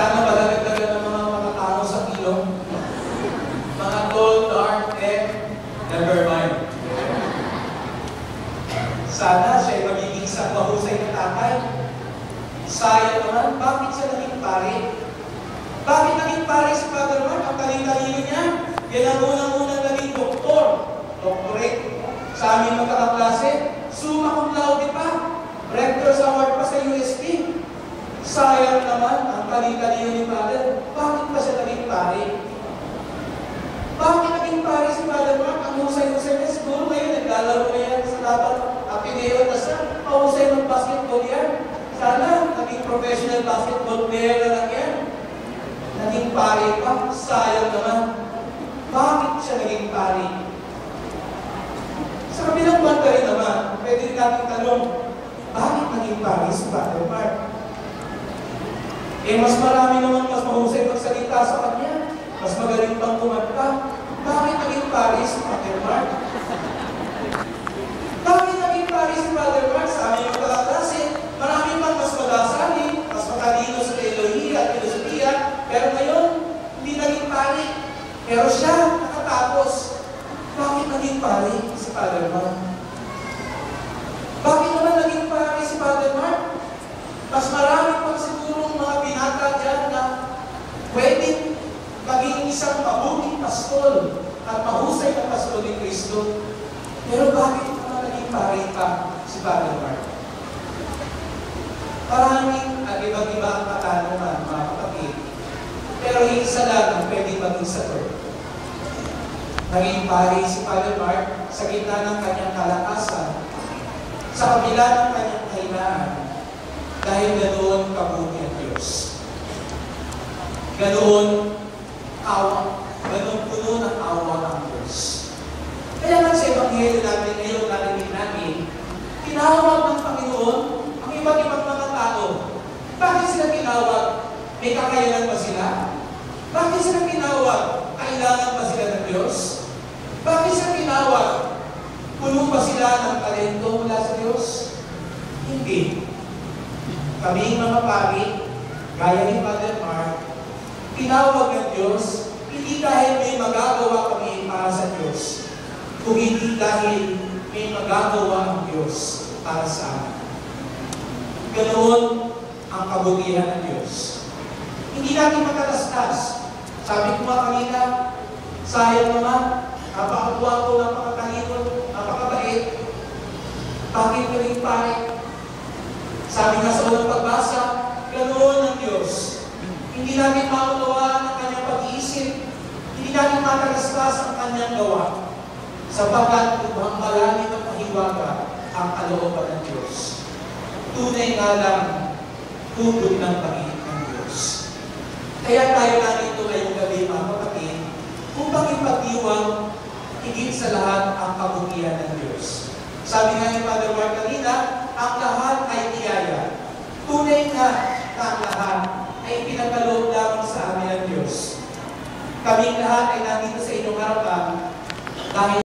Sana madagdagan ng mga makatao sa ilong. Mga gold, dark, and never mind. Sana siya ay magiging isang mahusay na tatay. Sayang naman, bakit siya naging pare? Bakit naging pare si Father Mark? Ang talino niya. Yan ang unang-unang naging doktor. Doctorate. Sa aming magkakaklase, summa cum laude pa. Rector's Award pa sa UST. Sayang naman ang talino ni Father. Bakit pa siya naging pare? Bakit naging pare si Father Mark? Ang husay-husay niya. Siguro ngayon, naglalaro na yan sa dapat Ateneo na siya. Mahusay ng basketball yan. Sana, naging professional basketball player na lang yan. Naging pare pa. Sayang naman. Bakit siya naging pare? Sa kabilang banda rin naman, pwede natin tanong, bakit naging pare si Father Mark? Eh, mas marami naman mas mahusay magsalita sa kanya. Mas magaling pang kumanta. Bakit naging pare si Father Mark? Bakit naging pare si Father Mark sa aming mga klase? Marami pang mas magasali, mas matalino sa teolohiya at filosofiya, pero ngayon, hindi naging pare. Pero siya, nakatapos. Bakit naging pare si Father Mark? Bakit naman naging pare si Father Mark? Mas marami pang siguro mga binata dyan na pwedeng maging isang mabuting pastol at mahusay na pastol ni Kristo. Pero bakit naman naging pare pa si Father Mark? Maraming at iba't iba ang katanungan, mga kapatid. Pero isa lang ang pwedeng maging sagot. Naging pare si Father Mark sa gitna ng kanyang kalakasan, sa kabila ng kanyang kahinaan, dahil ganoon kabuti ang Diyos. Ganoon awa, ganoon puno ng awa ang Diyos. Kaya nga sa Ebanghelyo natin ngayon narinig natin, tinawag ng Panginoon ang iba't ibang mga tao. Bakit sila tinawag? May kakayanan ba sila? Bakit sila tinawag? Kailangan ba sila ng Diyos? Bakit sila tinawag? Puno ba sila ng talento mula sa Diyos? Hindi. Kaming mga pari, gaya ni Father Mark, tinawag ng Diyos, hindi dahil may magagawa kami para sa Diyos, kung hindi dahil may magagawa ang Diyos para sa amin. Ganoon ang kabutihan ng Diyos. Hindi natin matalastas. Sabi ko nga kanina, sayang naman, napakabuwa ko, napakatalino, napakabait. Bakit naging pare? Sabi nga sa unang pagbasa, ganoon ang Diyos. Hindi natin maunawaan ang kanyang pag-iisip. Hindi natin matalastas ang kanyang gawa. Sapagkat lubhang malalim at mahiwaga ang kalooban ng Diyos. Tunay nga lang, tugod ng pangit ng Diyos. Kaya tayo nandito ngayong gabi, mga kapatid, upang ipagdiwang higit sa lahat ang kabutihan ng Diyos. Sabi nga ni Father Mark kanina, ang lahat ay niyaya. Tunay na ang lahat ay pinagkaloob lamang sa amin ng Diyos. Kaming lahat ay nandito sa inyong harapan dahil